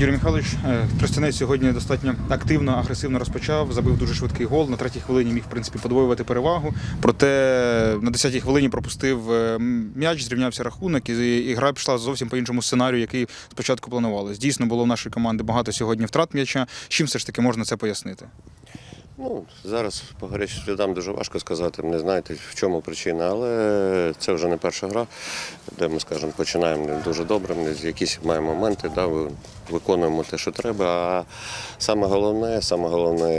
Юрій Михайлович, е, Тростянець сьогодні достатньо активно, агресивно розпочав, забив дуже швидкий гол. На третій хвилині міг в принципі подвоювати перевагу. Проте на 10-й хвилині пропустив е, м'яч, зрівнявся рахунок, і, і гра пішла зовсім по іншому сценарію, який спочатку планувалось. Дійсно було в нашої команди багато сьогодні втрат м'яча. Чим все ж таки можна це пояснити? Ну, зараз по гарячим слідам дуже важко сказати, не знаєте, в чому причина, але це вже не перша гра, де ми, скажімо, починаємо не дуже добре, ми якісь маємо моменти, да, виконуємо те, що треба. А саме головне, саме головне,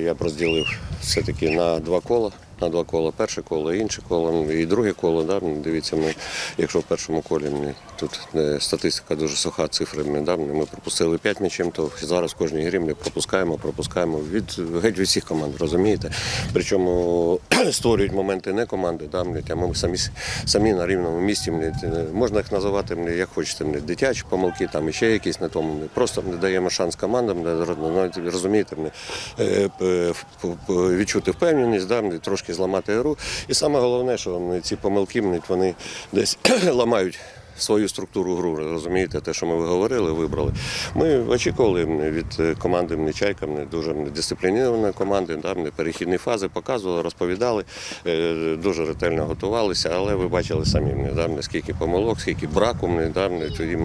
я б розділив все-таки на два кола. На два кола, перше коло, інше коло і друге коло. Да, дивіться, ми, якщо в першому колі ми, тут е, статистика дуже суха цифрами, да, ми пропустили 5 м'ячем, то зараз в кожній грі ми пропускаємо, пропускаємо від геть від всіх команд, розумієте? Причому створюють моменти не команди, да, а ми самі, самі на рівному місці. е, Можна їх називати як хочете, дитячі помилки, там ще якісь на тому. Просто не даємо шанс командам, розумієте, відчути впевненість, да, трошки зламати гру. І саме головне, що вони ці помилки вони десь ламають свою структуру гру, розумієте, те, що ми говорили, вибрали. Ми очікували від команди м, Чайка м, дуже дисциплінованої команди, да, перехідні фази показували, розповідали, е, дуже ретельно готувалися, але ви бачили самі, да, скільки помилок, скільки браку, да, тоді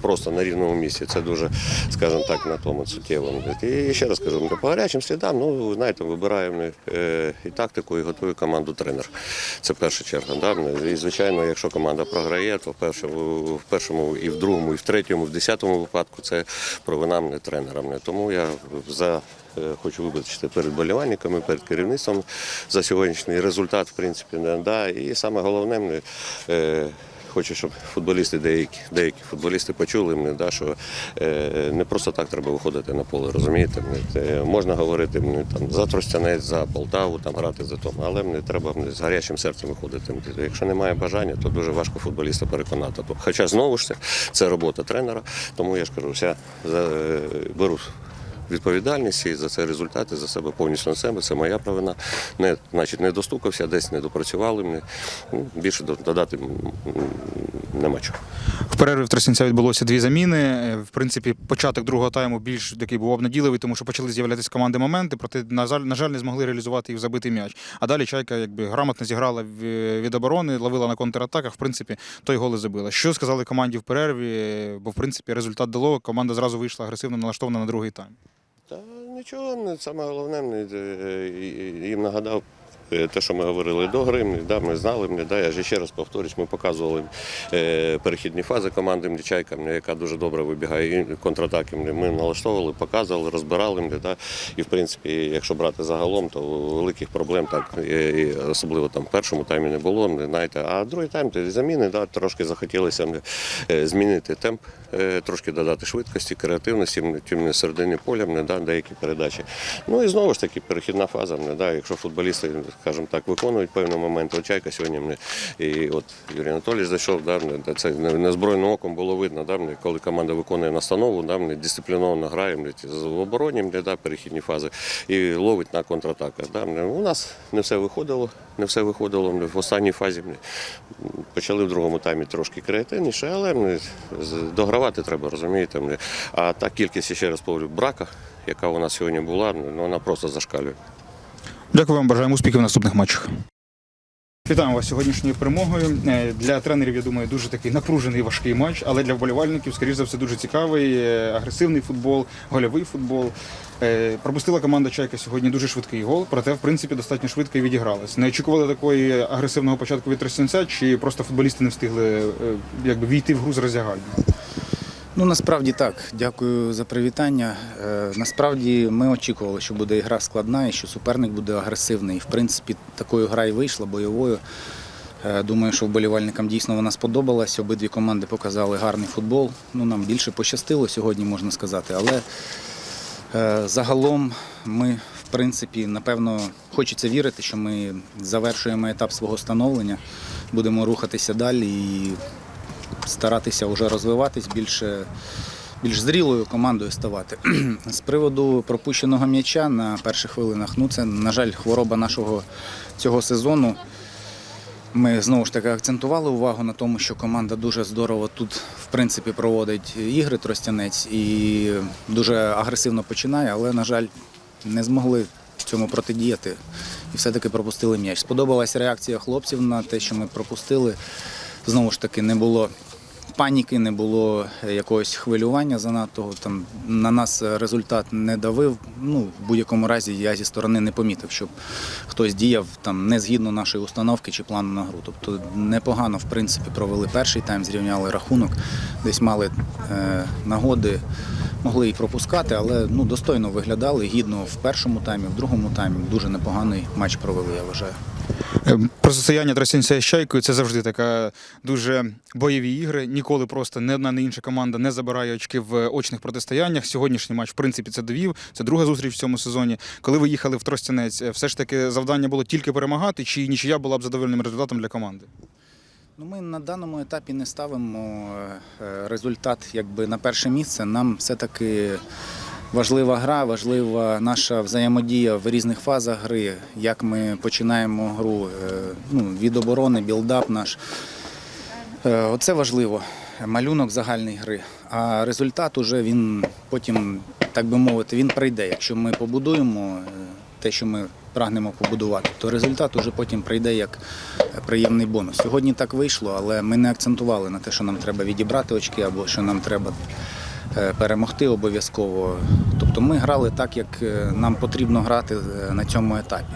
просто на рівному місці. Це дуже, скажімо так, на тому суттєво. І ще раз кажу, по гарячим слідам, ну, знаєте, вибираємо е, і тактику, і готує команду тренер. Це перша черга. І, звичайно, якщо команда програє, то першому, в першому і в другому, і в третьому, в десятому випадку це провина мене тренера. Тому я за. е, Хочу вибачити перед болівальниками, перед керівництвом за сьогоднішній результат, в принципі, не да. І саме головне, е, хочу, щоб футболісти, деякі, деякі футболісти почули мене, да, що е, не просто так треба виходити на поле, розумієте? Мене, е, можна говорити мене, там, за Тростянець, за Полтаву, там, грати за тому, але мені треба мене, з гарячим серцем виходити. Якщо немає бажання, то дуже важко футболіста переконати. Хоча знову ж це, це робота тренера, тому я ж кажу, за, е, беру відповідальність і за це результати за себе повністю на себе. Це моя провина. Не, значить, не достукався, десь не допрацювали. Ми. Ну, більше додати нема чого. В перерві в Тростянця відбулося дві заміни. Е, В принципі, початок другого тайму більш такий був обнадійливий, тому що почали з'являтися команди моменти, проте, на жаль, на жаль, не змогли реалізувати їх забитий м'яч. А далі чайка якби грамотно зіграла від оборони, ловила на контратаках. В принципі, той гол забила. Що сказали команді в перерві? Е, Бо в принципі результат дало. Команда зразу вийшла агресивно налаштована на другий тайм. Та нічого, саме головне, мені, е, їм нагадав. Е, Те, що ми говорили до гри, да, ми знали, да, я ж ще раз повторюсь, ми показували е, перехідні фази команди мені, яка дуже добре вибігає і контратаки. Ми налаштовували, показували, розбирали. Да, і в принципі, якщо брати загалом, то великих проблем так, і особливо там в першому таймі не було. знаєте, а другий тайм то заміни, да, трошки захотілося е, змінити темп, трошки додати швидкості, креативності, тим середині поля, да, деякі передачі. Ну і знову ж таки перехідна фаза. Да, якщо футболісти, скажімо так, виконують певний момент, от чайка сьогодні мені, і от Юрій Анатолійович зайшов, да, це не- незброєним оком було видно, да, коли команда виконує настанову, да, дисципліновано грає з- обороні, да, перехідні фази, і ловить на контратаках. Да. У нас не все виходило, не все виходило в останній фазі. Почали в другому таймі трошки креативніше, але догравати треба, розумієте. А та кількість, ще раз повторю, брака, яка у нас сьогодні була, ну, вона просто зашкалює. Дякую вам, бажаємо успіхів в наступних матчах. Вітаємо вас сьогоднішньою перемогою. Е, Для тренерів, я думаю, дуже такий напружений важкий матч, але для вболівальників, скоріш за все, дуже цікавий, е, агресивний футбол, гольовий футбол. Е, Пропустила команда Чайка сьогодні дуже швидкий гол, проте, в принципі, достатньо швидко і відігралась. Не очікували такої агресивного початку від Тростянця, чи просто футболісти не встигли якби, війти в гру з роздягальні? Ну насправді так. Дякую за привітання. Е, насправді ми очікували, що буде гра складна і що суперник буде агресивний. В принципі, такою гра і вийшла бойовою. Е, Думаю, що вболівальникам дійсно вона сподобалась. Обидві команди показали гарний футбол. Ну, нам більше пощастило сьогодні, можна сказати. Але е, загалом ми, в принципі, напевно, хочеться вірити, що ми завершуємо етап свого становлення, будемо рухатися далі і старатися вже розвиватись більше. Більш зрілою командою ставати. З приводу пропущеного м'яча на перших хвилинах, ну це, на жаль, хвороба нашого цього сезону. Ми знову ж таки акцентували увагу на тому, що команда дуже здорово тут, в принципі, проводить ігри Тростянець і дуже агресивно починає, але, на жаль, не змогли цьому протидіяти і все-таки пропустили м'яч. Сподобалась реакція хлопців на те, що ми пропустили. Знову ж таки, не було паніки, не було якогось хвилювання занадто. Там на нас результат не давив. Ну, в будь-якому разі я зі сторони не помітив, щоб хтось діяв там не згідно нашої установки чи плану на гру. Тобто непогано, в принципі, провели перший тайм, зрівняли рахунок, десь мали е, нагоди, могли і пропускати, але ну, достойно виглядали, гідно в першому таймі, в другому таймі. Дуже непоганий матч провели, я вважаю. Е, Протистояння Тростянця з Чайкою це завжди така дуже бойові ігри. Ніколи просто не одна, не інша команда не забирає очки в очних протистояннях. Сьогоднішній матч, в принципі, це довів. Це друга зустріч в цьому сезоні. Коли ви їхали в Тростянець, е, все ж таки завдання було тільки перемагати, чи нічия була б задовольним результатом для команди? Ну, ми на даному етапі не ставимо е, результат якби на перше місце. Нам все-таки важлива гра, важлива наша взаємодія в різних фазах гри, як ми починаємо гру е, ну, від оборони, білдап наш. Е, Оце важливо. Малюнок загальної гри. А результат уже він потім, так би мовити, він прийде. Якщо ми побудуємо е, те, що ми прагнемо побудувати, то результат уже потім прийде як приємний бонус. Сьогодні так вийшло, але ми не акцентували на те, що нам треба відібрати очки або що нам треба перемогти обов'язково. Тобто ми грали так, як е, нам потрібно грати е, на цьому етапі.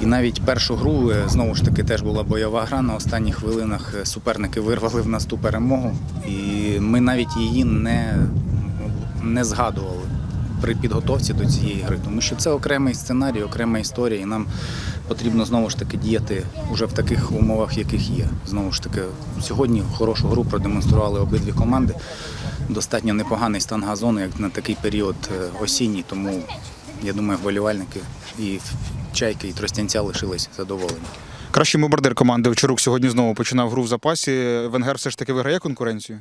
І навіть першу гру е, знову ж таки теж була бойова гра. На останніх хвилинах е, суперники вирвали в нас ту перемогу, і ми навіть її не, не згадували при підготовці до цієї гри, тому що це окремий сценарій, окрема історія, і нам потрібно знову ж таки діяти уже в таких умовах, яких є. Знову ж таки, сьогодні хорошу гру продемонстрували обидві команди. Достатньо непоганий стан газону, як на такий період е, осінній, тому я думаю, вболівальники і чайки, і тростянця лишились задоволені. Кращий бомбардир команди Овчарук сьогодні знову починав гру в запасі. Венгер все ж таки виграє конкуренцію.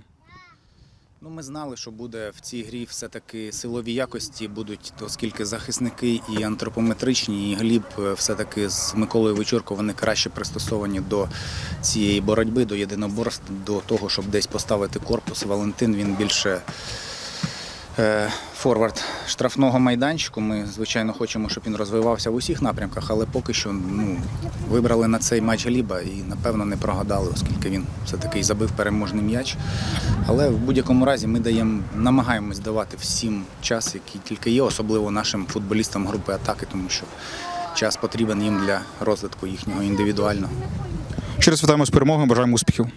Ну, ми знали, що буде в цій грі все-таки силові якості будуть, оскільки захисники і антропометричні, і Гліб е, все-таки з Миколою Вечорко вони краще пристосовані до цієї боротьби, до єдиноборств, до того, щоб десь поставити корпус. Валентин він більше форвард штрафного майданчику. Ми, звичайно, хочемо, щоб він розвивався в усіх напрямках, але поки що ну, вибрали на цей матч Гліба і, напевно, не прогадали, оскільки він все-таки забив переможний м'яч. Але в будь-якому разі ми даємо, намагаємось давати всім час, який тільки є, особливо нашим футболістам групи атаки, тому що час потрібен їм для розвитку їхнього індивідуального. Ще раз вітаємо з перемогою, бажаємо успіхів.